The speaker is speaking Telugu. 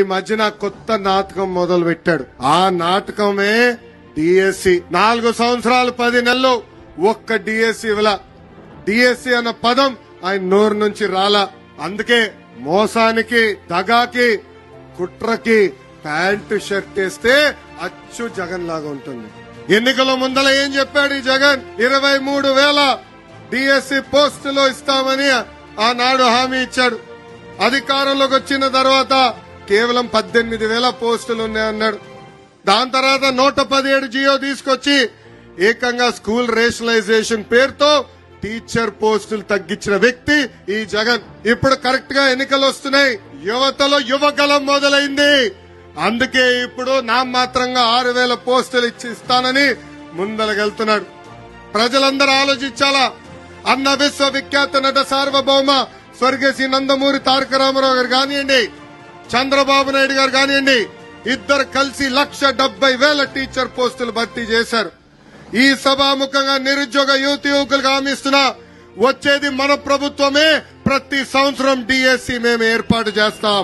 ఈ మధ్యన కొత్త నాటకం మొదలు పెట్టాడు ఆ నాటకమే డిఎస్సి నాలుగు సంవత్సరాలు పది నెలలు ఒక్క డిఎస్సి ఇవ్వల. డిఎస్సి అన్న పదం ఆయన నోరు నుంచి రాలా. అందుకే మోసానికి దగాకి కుట్రకి ప్యాంటు షర్ట్ వేస్తే అచ్చు జగన్ లాగా ఉంటుంది. ఎన్నికల ముందల ఏం చెప్పాడు ఈ జగన్? ఇరవై మూడు వేల డిఎస్సి పోస్టులు ఇస్తామని ఆనాడు హామీ ఇచ్చాడు. అధికారంలోకి వచ్చిన తర్వాత కేవలం పద్దెనిమిది వేల పోస్టులు ఉన్నాయన్నాడు. దాని తర్వాత నూట పదిహేడు జియో తీసుకొచ్చి ఏకంగా స్కూల్ రేషనలైజేషన్ పేరుతో టీచర్ పోస్టులు తగ్గించిన వ్యక్తి ఈ జగన్. ఇప్పుడు కరెక్ట్గా ఎన్నికలు వస్తున్నాయి. యువతలో యువగలం మొదలైంది. అందుకే ఇప్పుడు నామాత్రంగా ఆరు వేల పోస్టులు ఇచ్చి ఇస్తానని ముందలగెళ్తున్నాడు. ప్రజలందరూ ఆలోచించాలా? అన్న విశ్వవిఖ్యాత నట సార్వభౌమ స్వర్గశ్రీ నందమూరి తారక రామారావు గారు కానివ్వండి చంద్రబాబు నాయుడు గారు కానివ్వండి ఇద్దరు కలిసి లక్ష డెబ్బై వేల టీచర్ పోస్టులు భర్తీ చేశారు. ఈ సభాముఖంగా నిరుద్యోగ యువతి యువకులకు హామీస్తున్నా వచ్చేది మన ప్రభుత్వమే. ప్రతి సంవత్సరం డిఎస్సి మేము ఏర్పాటు చేస్తాం.